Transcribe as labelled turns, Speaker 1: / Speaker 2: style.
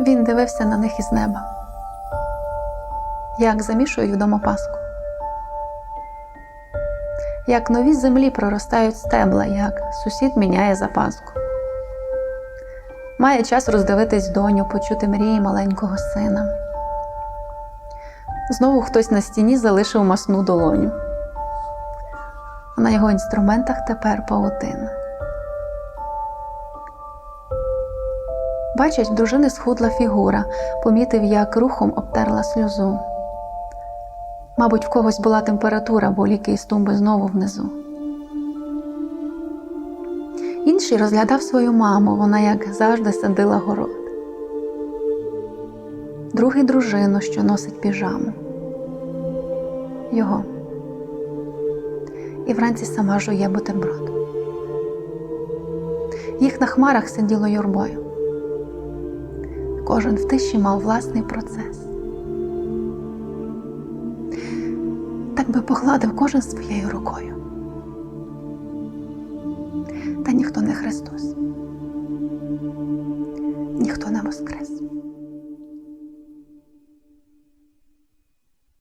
Speaker 1: Він дивився на них із неба, як замішують вдома паску, як нові землі проростають стебла, як сусід міняє запаску. Має час роздивитись доню, почути мрії маленького сина. Знову хтось на стіні залишив масну долоню. На його інструментах тепер паутина. Бачить, дружини схудла фігура, помітив, як рухом обтерла сльозу. Мабуть, в когось була температура, бо ліки із тумби знову внизу. Інший розглядав свою маму, вона, як завжди, садила город. Другий дружину, що носить піжаму. Його. І вранці сама жує бутерброд. Їх на хмарах сиділо юрбою. Кожен в тиші мав власний процес. Так би погладив кожен своєю рукою. Та ніхто не Христос, ніхто не воскрес.